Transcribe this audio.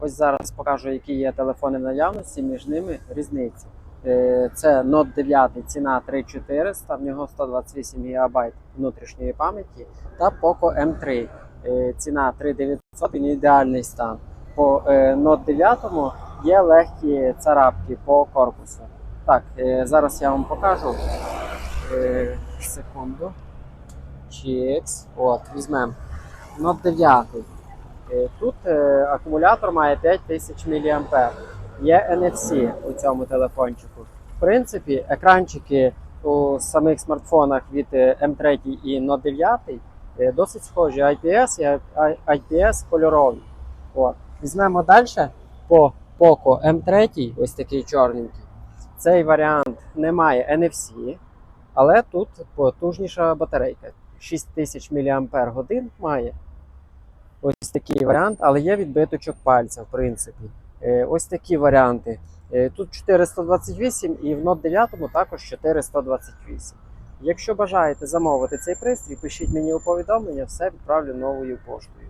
Ось зараз покажу, які є телефони в наявності, між ними різниця. Е, Це Note 9, ціна 3400, в нього 128 ГБ внутрішньої пам'яті, та Poco M3, е, ціна 3900, він ідеальний стан. По е, Note 9 є легкі царапки по корпусу. Так, зараз я вам покажу. Секунду. Чікс. От, візьмемо. Note 9. Е, Тут е, акумулятор має 5000 мА. Є NFC у цьому телефончику. В принципі, екранчики у самих смартфонах від е, M3 і Note 9 е, досить схожі. IPS і IPS кольорові. От. Візьмемо далі по Poco M3, ось такий чорненький. Цей варіант не має NFC, але тут потужніша батарейка. 6000 мАч має. Ось такий варіант, але є відбиточок пальця, в принципі. Е, Ось такі варіанти. Е, Тут 428 і в Note 9 також 428. Якщо бажаєте замовити цей пристрій, пишіть мені у повідомлення, все відправлю новою поштою.